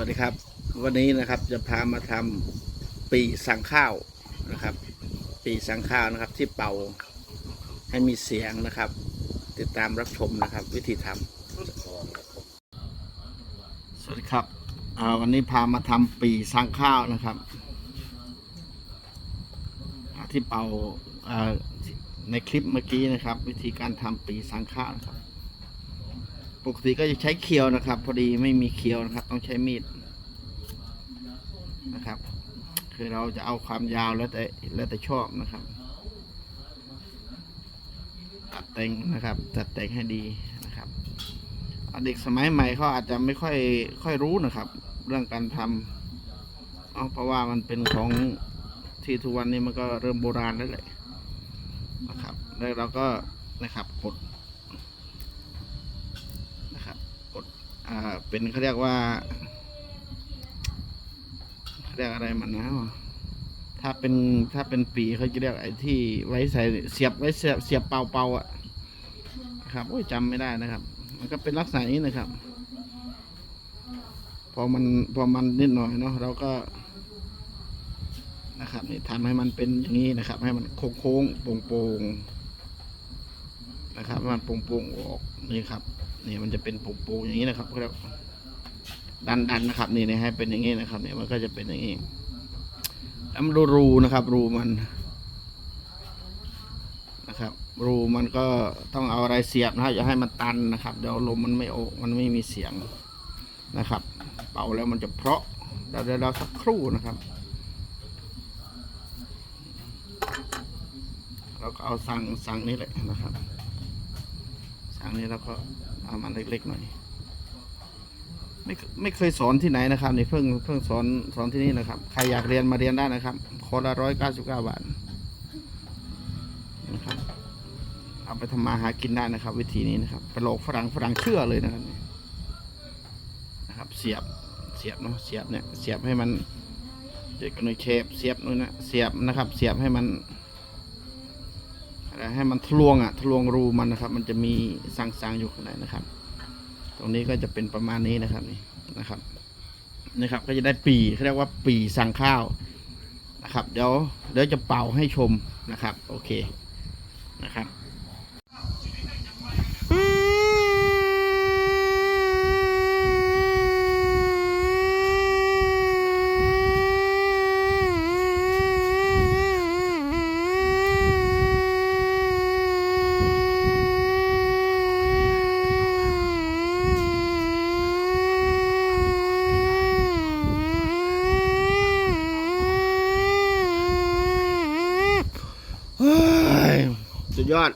วัสดีครับ วันนี้นะครับจะพามาทำปีสังข้าวนะครับ ปีสังข้าวนะครับที่เป่าให้มีเสียงนะครับ ติดตามรับชมนะครับ วิธีทำสวัสดีครับวันนี้พามาทำปีสังข้าวนะครับ ที่เป่าอ่าในคลิปเมื่อกี้นะครับ วิธีการทำปีสังข้าวนะครับ ปกติก็จะใช้เคียวนะครับ พอดีไม่มีเคียวนะครับ ต้องใช้มีดนะครับ คือเราจะเอาความยาวแล้วแต่แล้วแต่ชอบนะครับ ตัดแต่งนะครับ ตัดแต่งให้ดีนะครับเด็กสมัยใหม่เขาอาจจะไม่ค่อยค่อยรู้นะครับ เรื่องการทำเอาเพราะว่ามันเป็นของที่ทุกวันนี้มันก็เริ่มโบราณแล้วแหละนะครับ แล้วเราก็นะครับกด นะครับกด อ่าเป็นเขาเรียกว่าเขาเรียกอะไรมันนะถ้าเป็นถ้าเป็นปีเขาจะเรียกไอ้ที่ไว้ใส่เสียบไว้เสียบเสียบเป่าเป่าอะนะครับโอ้ยจำไม่ได้นะครับ มันก็เป็นลักษณะนี้นะครับ พอมันพอมันนิดหน่อยเนาะเราก็นะครับนี่ทำให้มันเป็นอย่างนี้นะครับ ให้มันโค้งๆโป่งๆนะครับ มันโป่งๆออกนี่ครับ นี่มันจะเป็นปูๆอย่างนี้นะครับเขาเรียกดันดันๆนะครับ นี่นะให้เป็นอย่างนี้นะครับเนี่ยมันก็จะเป็นอย่างนี้แล้วมาดูรูนะครับ รูมันนะครับ รูมันก็ต้องเอาอะไรเสียบนะครับอย่าให้มันตันนะครับเดี๋ยวลมมันไม่ออมันไม่มีเสียงนะครับ เป่าแล้วมันจะเพราะเดี๋ยวเราสักครู่นะครับเราก็เอาสั่งสั่งนี่แหละนะครับ สั่งนี้เราก็ เอามันเล็กๆหน่อยไม่ไม่เคยสอนที่ไหนนะครับนี่เพิ่งเพิ่งสอนสอนที่นี่นะครับ ใครอยากเรียนมาเรียนได้นะครับคอร์สละร้อยเก้าสิบเก้าบาทนะครับเอาไปทำมาหากินได้นะครับ วิธีนี้นะครับไปหลอกฝรั่งฝรั่งเชื่อเลยนะครับนะครับ เสียบเสียบเนาะเสียบเนี่ยเสียบให้มันเด็กหน่อยเชฟเสียบนู่นนะเสียบนะครับ เสียบให้มัน ให้มันทะลวงอะทะลวงรูมันนะครับ มันจะมีสังๆอยู่ข้างในนะครับ ตรงนี้ก็จะเป็นประมาณนี้นะครับนี่นะครับนะครับ ก็จะได้ปีเขาเรียกว่าปีสังข้าวนะครับ เดี๋ยวเดี๋ยวจะเป่าให้ชมนะครับ โอเคนะครับ สุดยอด